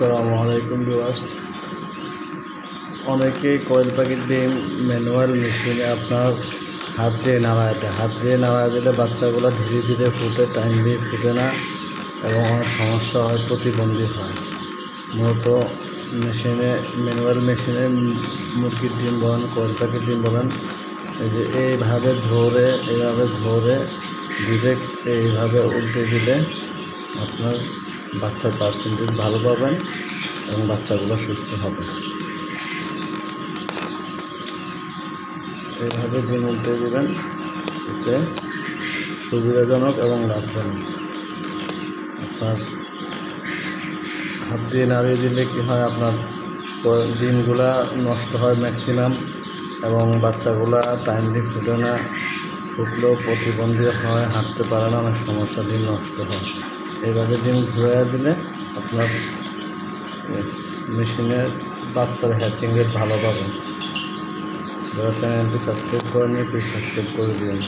আসসালামু আলাইকুম ভিউয়ার্স। অনেকেই কয়েল পাখির ডিম, ম্যানুয়াল মেশিনে আপনার হাত দিয়ে নাড়ায় দেয়। হাত দিয়ে নাড়ায় দিলে বাচ্চাগুলো ধীরে ধীরে ফুটে, টাইম দিয়ে ফুটে না এবং অনেক সমস্যা হয়, প্রতিবন্ধী হয়। মূলত মেশিনে, ম্যানুয়াল মেশিনে মুরগির ডিম বলেন, কয়েল পাখির ডিম বলেন, এই যে এইভাবে ধরে এইভাবে ধরে ডিরেক্ট এইভাবে উল্টে দিলে আপনার বাচ্চার পার্সেন্টেজ ভালো পাবেন এবং বাচ্চাগুলো সুস্থ হবে। এইভাবে ডিম উল্টে দেবেন। এতে সুবিধাজনক এবং লাভজনক। আপনার হাত দিয়ে নাড়িয়ে দিলে কী হয়, আপনার ডিমগুলা নষ্ট হয় ম্যাক্সিমাম এবং বাচ্চাগুলা টাইমলি ফুটে না। ফুটলেও প্রতিবন্ধী হয়, হাঁটতে পারে না, অনেক সমস্যা ডিম নষ্ট হয়। এইভাবে ডিম ঘুরাইয়া দিলে আপনার মেশিনের বাচ্চার হ্যাচিং রেট ভালো পাবেন। যারা চ্যানেলটি সাবস্ক্রাইব করেনি প্লিজ সাবস্ক্রাইব করে দিন